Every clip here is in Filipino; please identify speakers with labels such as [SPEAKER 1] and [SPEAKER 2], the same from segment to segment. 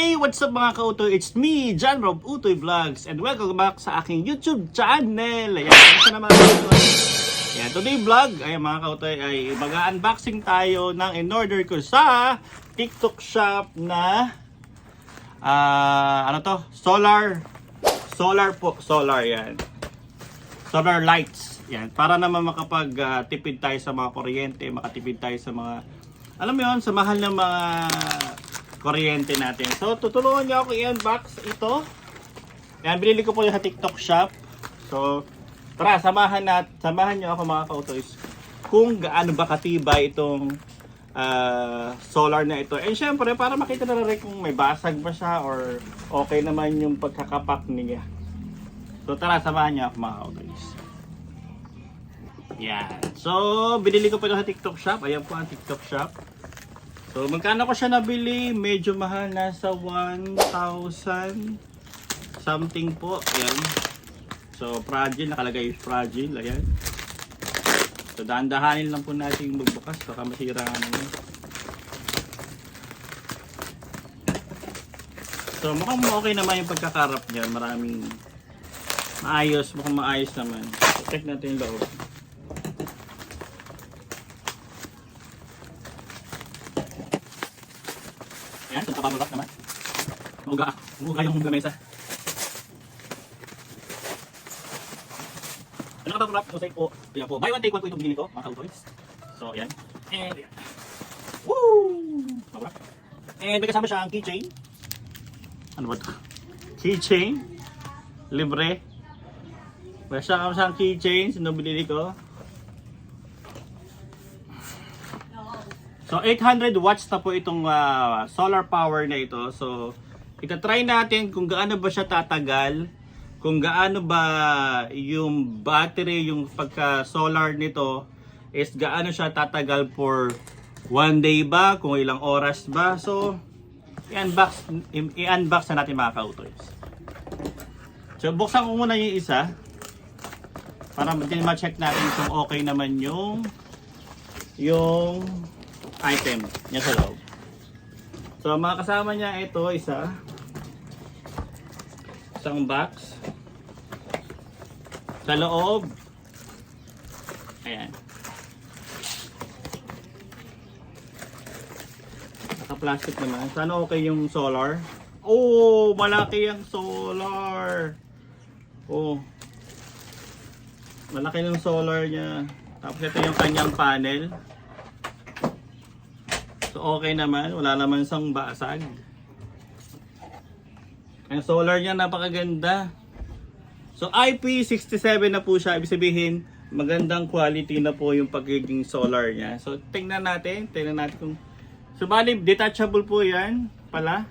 [SPEAKER 1] Hey, what's up mga kautoy? It's me, John Rob Utoy Vlogs and welcome back sa aking YouTube channel. Ayan, ito naman mga kautoy. Ayan, today vlog, ay mga kautoy, ay mag-unboxing tayo ng in-order ko sa TikTok shop na ah ano to? Solar solar po, solar yan. Solar lights. Yan, para naman makapag-tipid tayo sa mga kuryente, makatipid tayo sa mga alam mo yun, sa mahal ng mga kuryente natin. So, tutulungan niyo ako i-unbox ito. Yan, binili ko po yung sa TikTok shop. So, tara, samahan nat, samahan niyo ako mga kautoys kung gaano ba katibay itong ah, solar na ito. And syempre, para makita na rin kung may basag ba siya or okay naman yung pagkakapak niya. So, tara, samahan niyo ako mga kautoys. Yan. So, binili ko po ito sa TikTok shop. Ayan po ang TikTok shop. So, magkano ko siya nabili? Medyo mahal. Nasa 1,000 something po. Ayan. So, fragile. Nakalagay fragile. Ayan. So, dahan-dahanin lang po natin magbukas. Baka masira na yun. So, mukhang okay naman yung pagkakarap niya. Maraming maayos. Mukhang maayos naman. So, check natin yung loob. Kababulak naman. Muga, muga yung gamesa. Ano ka babulak? So, take po. Ayan po. Buy one, take one po itong binili ko, mga kautoys. So, ayan. And, ayan. Woo! Babulak. And may kasama siya ang keychain. Ano ba ito? Keychain. Libre. May kasama siyang keychain. Sino binili ko? So 800 watts na po itong ah, solar power na ito. So itatry natin kung gaano ba siya tatagal, kung gaano ba yung battery, yung pagka solar nito is gaano siya tatagal for one day ba, kung ilang oras ba. So i-unbox i-unbox na natin mga kautoys. So buksan ko muna yung isa para ma-check natin kung okay naman yung yung item niya sa loob. So, mga kasama niya ito, isa. Isang box. Sa loob. Ayan. Naka-plastic naman. Sana okay yung solar. Oh, malaki yung solar. Oh. Malaki yung solar niya. Tapos ito yung kanyang panel. So okay naman, wala naman sang basag. Ang solar niya napakaganda. So IP67 na po siya, ibig sabihin magandang quality na po yung pagiging solar niya. So tingnan natin, tingnan natin kung So bali detachable po 'yan pala.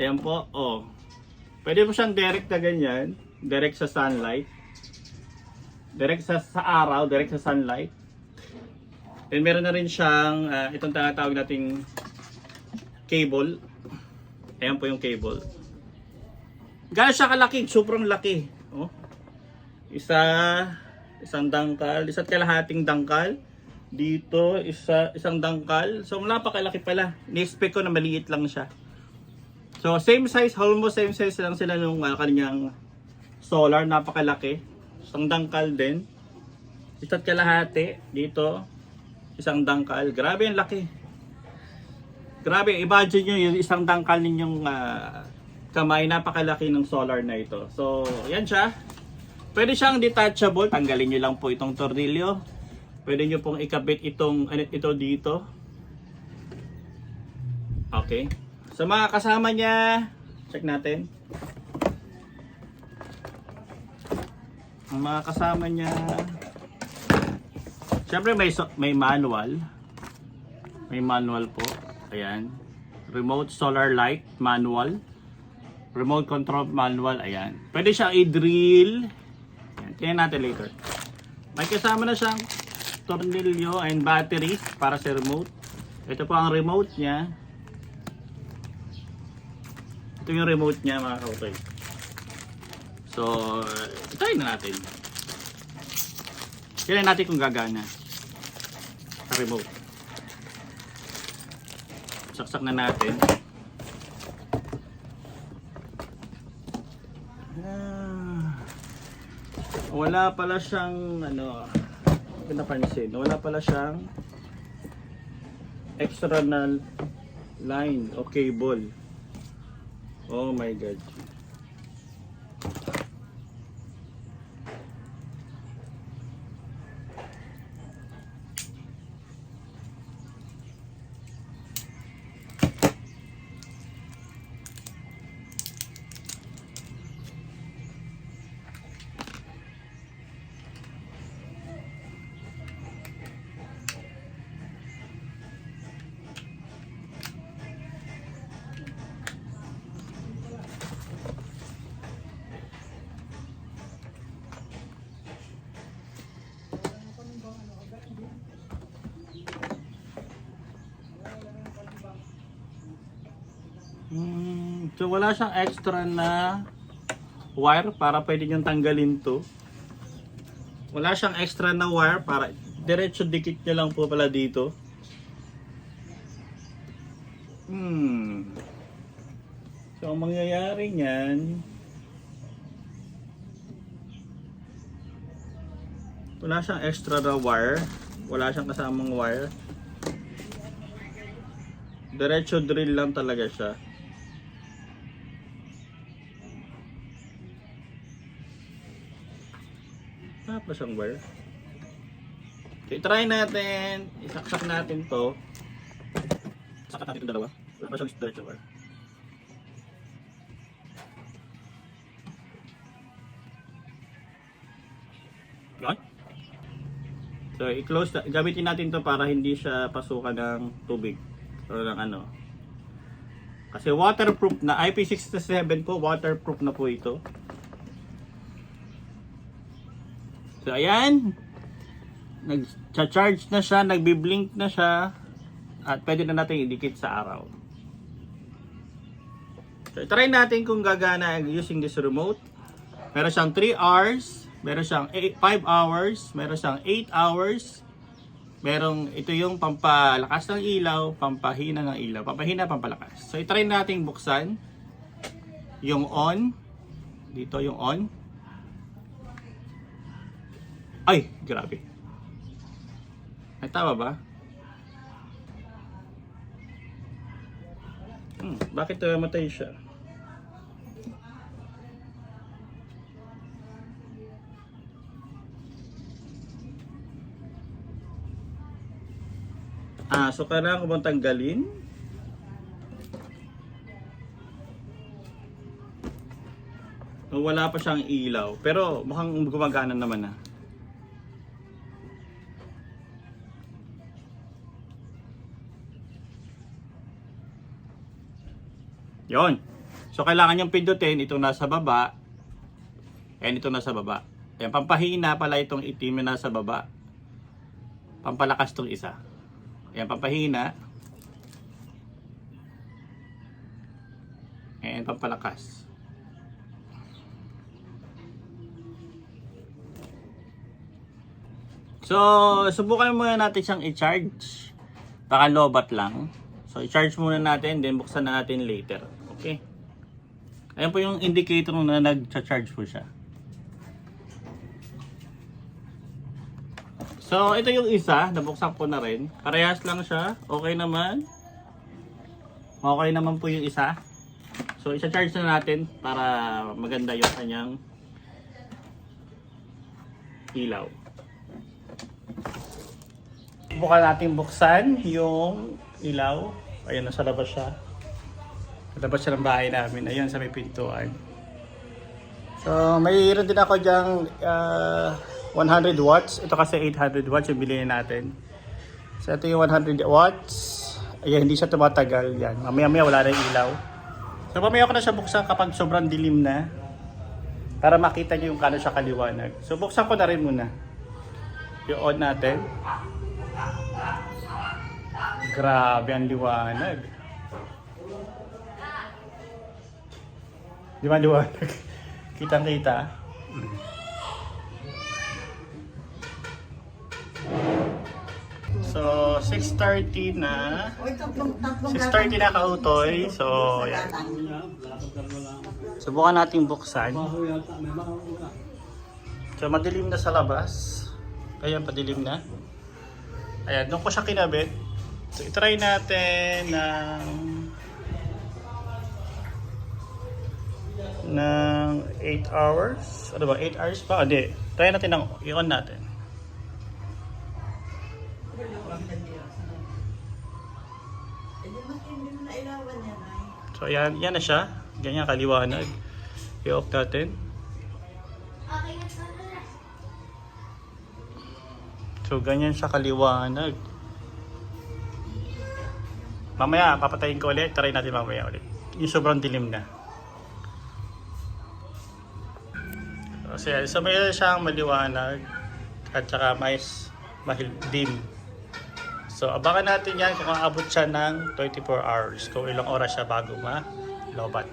[SPEAKER 1] Ayan po, oh. Pwede po siyang direct na ganyan, direct sa sunlight. Direct sa, sa araw, direct sa sunlight. Then meron na rin siyang ah, itong tinatawag nating cable. Ayan po yung cable. Gano'n siya kalaki, sobrang laki. Oh. Isa, isang dangkal, isa't kalahating dangkal. Dito, isa, isang dangkal. So napakalaki pala. Ni-expect ko na maliit lang siya. So same size, almost same size lang sila nung ah, kanyang solar, napakalaki. Isang dangkal din. Isa't kalahati dito isang dangkal. Grabe ang laki. Grabe, imagine nyo yung isang dangkal ninyong ah, kamay, napakalaki ng solar na ito. So, yan siya. Pwede siyang detachable. Tanggalin nyo lang po itong tornilyo. Pwede nyo pong ikabit itong, ano, ito dito. Okay. Sa mga kasama niya, check natin. Ang mga kasama niya, Siyempre may may manual. May manual po. Ayan. Remote solar light manual. Remote control manual. Ayan. Pwede siya i-drill. Ayan. Tingnan natin later. May kasama na siyang tornilyo and battery para sa remote. Ito po ang remote niya. Ito yung remote niya mga kautoy. So, try na natin. Tingnan natin kung gagana remote. Saksak na natin. Ah, wala pala siyang ano, pinapansin. Wala pala siyang external line o cable. Oh my god. So wala siyang extra na wire para pwede niyong tanggalin to. Wala siyang extra na wire para diretso dikit niya lang po pala dito. Hmm. So ang mangyayari niyan wala siyang extra na wire. Wala siyang kasamang wire. Diretso drill lang talaga siya. Pa siyang wire. Okay, try natin. Isaksak natin to. Saksak natin itong dalawa. Wala pa siyang diretso wire. So, i-close, gamitin natin to para hindi siya pasukan ng tubig. O ng ano. Kasi waterproof na, IP67 po, waterproof na po ito. So, ayan. Nag-charge na siya, nagbi-blink na siya. At pwede na natin idikit sa araw. So, try natin kung gagana using this remote. Meron siyang 3 hours, meron siyang 5 hours, meron siyang 8 hours. Merong ito yung pampalakas ng ilaw, pampahina ng ilaw, pampahina, pampalakas. So i-try nating buksan yung on. Dito yung on. Ay, grabe. Ay, tama ba? Hmm, bakit namatay siya? Ah, so kailangan ko bang tanggalin? Wala pa siyang ilaw. Pero mukhang gumagana naman na. Yon. So kailangan niyang pindutin itong nasa baba. And ito nasa baba. Ayan, pampahina pala itong itim na nasa baba. Pampalakas tong isa. Ayan, pampahina. And pampalakas. So, subukan muna natin siyang i-charge. Baka lobat lang. So, i-charge muna natin, then buksan na natin later. Okay? Ayan po yung indicator na nag-charge po siya. So, ito yung isa, nabuksan ko na rin. Parehas lang siya. Okay naman. Okay naman po yung isa. So, isa-charge na natin para maganda yung kanyang ilaw. Bukan natin buksan yung ilaw. Ayan, nasa labas siya. Labas siya ng bahay namin. Ayun, sa may pintuan. So, mayroon din ako dyang ah, 100 watts. Ito kasi 800 watts yung bilhin natin. So, ito yung 100 watts. Ayan, hindi siya tumatagal. Yan. Mamaya-maya wala na yung ilaw. So, mamaya ko na siya buksan kapag sobrang dilim na. Para makita niyo yung kano siya kaliwanag. So, buksan ko na rin muna. Yung on natin. Grabe ang liwanag. Di ba liwanag? Kitang-kita. So, 6.30 na. 6.30 na kautoy. So, yan. Subukan natin buksan. So madilim na sa labas. Ayan, padilim na. Ayan, doon ko siya kinabit. So itry natin ng ng 8 hours. Ano ba? 8 hours pa? Hindi. Try natin ng i-on natin. So ayan, yan na siya. Ganyan kaliwanag. I-off natin. So ganyan siya kaliwanag. Mamaya, papatayin ko ulit. Try natin mamaya ulit. Yung sobrang dilim na. Yan. so may siyang maliwanag at saka mais mahil dim. So abangan natin yan kung aabot siya ng 24 hours. Kung ilang oras siya bago ma-lobat.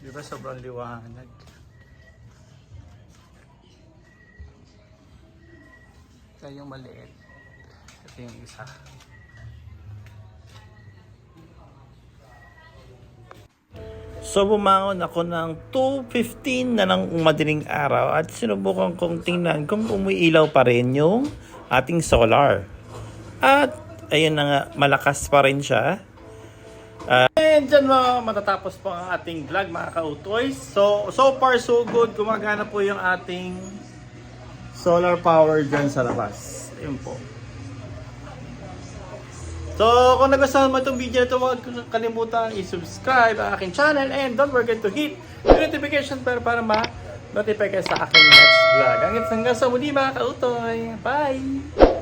[SPEAKER 1] Di ba sobrang liwanag? Ito yung maliit. Ito yung isa. So bumangon ako ng 2.15 na ng madaling araw at sinubukan kong tingnan kung umiilaw pa rin yung ating solar. At ayun na nga, malakas pa rin siya. Uh, and dyan mga matatapos po ang ating vlog mga kautoys. So, so far so good. Gumagana po yung ating solar power dyan sa labas. Ayun po. So, kung nagustuhan mo itong video na ito, huwag kalimutan i-subscribe ang aking channel and don't forget to hit the notification bell para ma-notify ka sa aking next vlog. Hanggang sa muli mga kautoy. Bye!